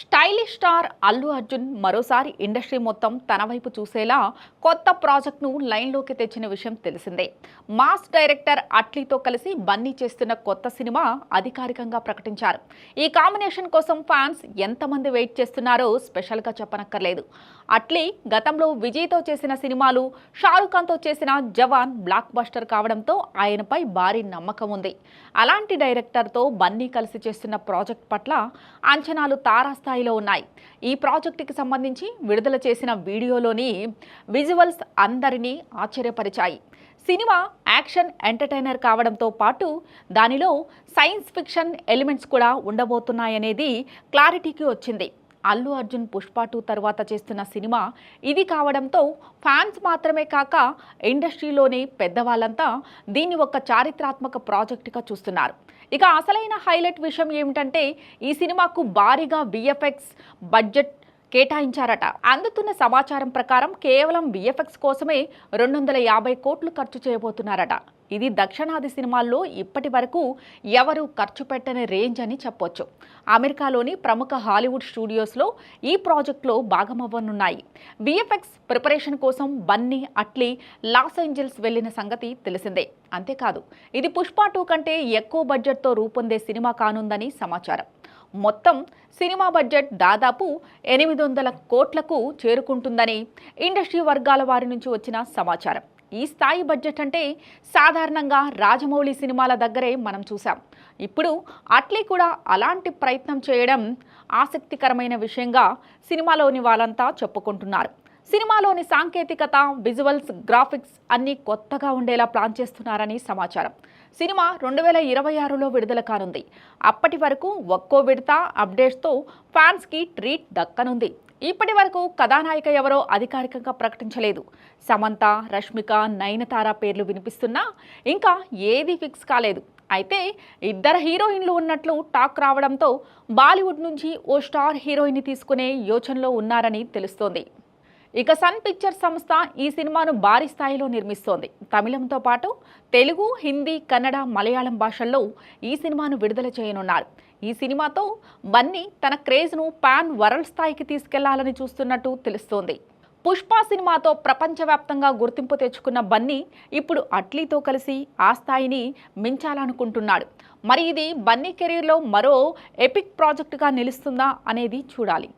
Stylish star Allu Arjun మరోసారి industry మొత్తం తన వైపు చూసేలా కొత్త ప్రాజెక్ట్ను లైన్లోకి తెచ్చిన విషయం తెలిసిందే. మాస్ డైరెక్టర్ అట్లీతో కలిసి బన్నీ చేస్తున్న కొత్త సినిమా అధికారికంగా ప్రకటించారు. ఈ కాంబినేషన్ కోసం ఫ్యాన్స్ ఎంతమంది వెయిట్ చేస్తున్నారో స్పెషల్గా చెప్పనక్కర్లేదు. అట్లీ గతంలో విజయ్తో చేసిన సినిమాలు షారుఖ్ ఖాన్తో చేసిన జవాన్ బ్లాక్ బస్టర్ కావడంతో ఆయనపై భారీ నమ్మకం ఉంది. అలాంటి డైరెక్టర్తో బన్నీ కలిసి చేస్తున్న ప్రాజెక్ట్ పట్ల అంచనాలు స్థాయిలో ఉన్నాయి. ఈ ప్రాజెక్టుకి సంబంధించి విడుదల చేసిన వీడియోలోని విజువల్స్ అందరినీ ఆశ్చర్యపరిచాయి. సినిమా యాక్షన్ ఎంటర్టైనర్ కావడంతో పాటు దానిలో సైన్స్ ఫిక్షన్ ఎలిమెంట్స్ కూడా ఉండబోతున్నాయనేది క్లారిటీకి వచ్చింది. అల్లు అర్జున్ పుష్ప టూ తర్వాత చేస్తున్న సినిమా ఇది కావడంతో ఫ్యాన్స్ మాత్రమే కాక ఇండస్ట్రీలోని పెద్దవాళ్ళంతా దీన్ని ఒక చారిత్రాత్మక ప్రాజెక్టుగా చూస్తున్నారు. ఇక అసలైన హైలైట్ విషయం ఏమిటంటే ఈ సినిమాకు భారీగా విఎఫ్ఎక్స్ బడ్జెట్ కేటాయించారట. అందుతున్న సమాచారం ప్రకారం కేవలం విఎఫ్ఎక్స్ కోసమే రెండు వందల యాభై కోట్లు ఖర్చు చేయబోతున్నారట. ఇది దక్షిణాది సినిమాల్లో ఇప్పటి వరకు ఎవరు ఖర్చు పెట్టని రేంజ్ అని చెప్పొచ్చు. అమెరికాలోని ప్రముఖ హాలీవుడ్ స్టూడియోస్లో ఈ ప్రాజెక్టులో భాగమవ్వనున్నాయి. విఎఫ్ఎక్స్ ప్రిపరేషన్ కోసం బన్నీ అట్లీ లాస్ ఏంజల్స్ వెళ్ళిన సంగతి తెలిసిందే. అంతేకాదు ఇది పుష్ప టూ కంటే ఎక్కువ బడ్జెట్తో రూపొందే సినిమా కానుందని సమాచారం. మొత్తం సినిమా బడ్జెట్ దాదాపు ఎనిమిది వందల కోట్లకు చేరుకుంటుందని ఇండస్ట్రీ వర్గాల వారి నుంచి వచ్చిన సమాచారం. ఈ స్థాయి బడ్జెట్ అంటే సాధారణంగా రాజమౌళి సినిమాల దగ్గరే మనం చూసాం ఇప్పుడు అట్లీ కూడా అలాంటి ప్రయత్నం చేయడం ఆసక్తికరమైన విషయంగా సినిమాలోని వాళ్ళంతా చెప్పుకుంటున్నారు. సినిమాలోని సాంకేతికత విజువల్స్ గ్రాఫిక్స్ అన్నీ కొత్తగా ఉండేలా ప్లాన్ చేస్తున్నారని సమాచారం. సినిమా రెండు వేల ఇరవై ఆరులో విడుదల కానుంది. అప్పటి వరకు ఒక్కో విడత అప్డేట్స్తో ఫ్యాన్స్కి ట్రీట్ దక్కనుంది. ఇప్పటి వరకు కథానాయిక ఎవరో అధికారికంగా ప్రకటించలేదు. సమంత రష్మిక నయనతార పేర్లు వినిపిస్తున్నా ఇంకా ఏది ఫిక్స్ కాలేదు. అయితే ఇద్దరు హీరోయిన్లు ఉన్నట్లు టాక్ రావడంతో బాలీవుడ్ నుంచి ఓ స్టార్ హీరోయిన్ని తీసుకునే యోచనలో ఉన్నారని తెలుస్తోంది. ఇక సన్ పిక్చర్స్ సంస్థ ఈ సినిమాను భారీ స్థాయిలో నిర్మిస్తోంది. తమిళంతో పాటు తెలుగు హిందీ కన్నడ మలయాళం భాషల్లో ఈ సినిమాను విడుదల చేయనున్నారు. ఈ సినిమాతో బన్నీ తన క్రేజ్ను పాన్ వరల్డ్ స్థాయికి తీసుకెళ్ళాలని చూస్తున్నట్టు తెలుస్తోంది. పుష్ప సినిమాతో ప్రపంచవ్యాప్తంగా గుర్తింపు తెచ్చుకున్న బన్నీ ఇప్పుడు అట్లీతో కలిసి ఆ స్థాయిని మించాలనుకుంటున్నాడు. మరి ఇది బన్నీ కెరీర్లో మరో ఎపిక్ ప్రాజెక్టుగా నిలుస్తుందా అనేది చూడాలి.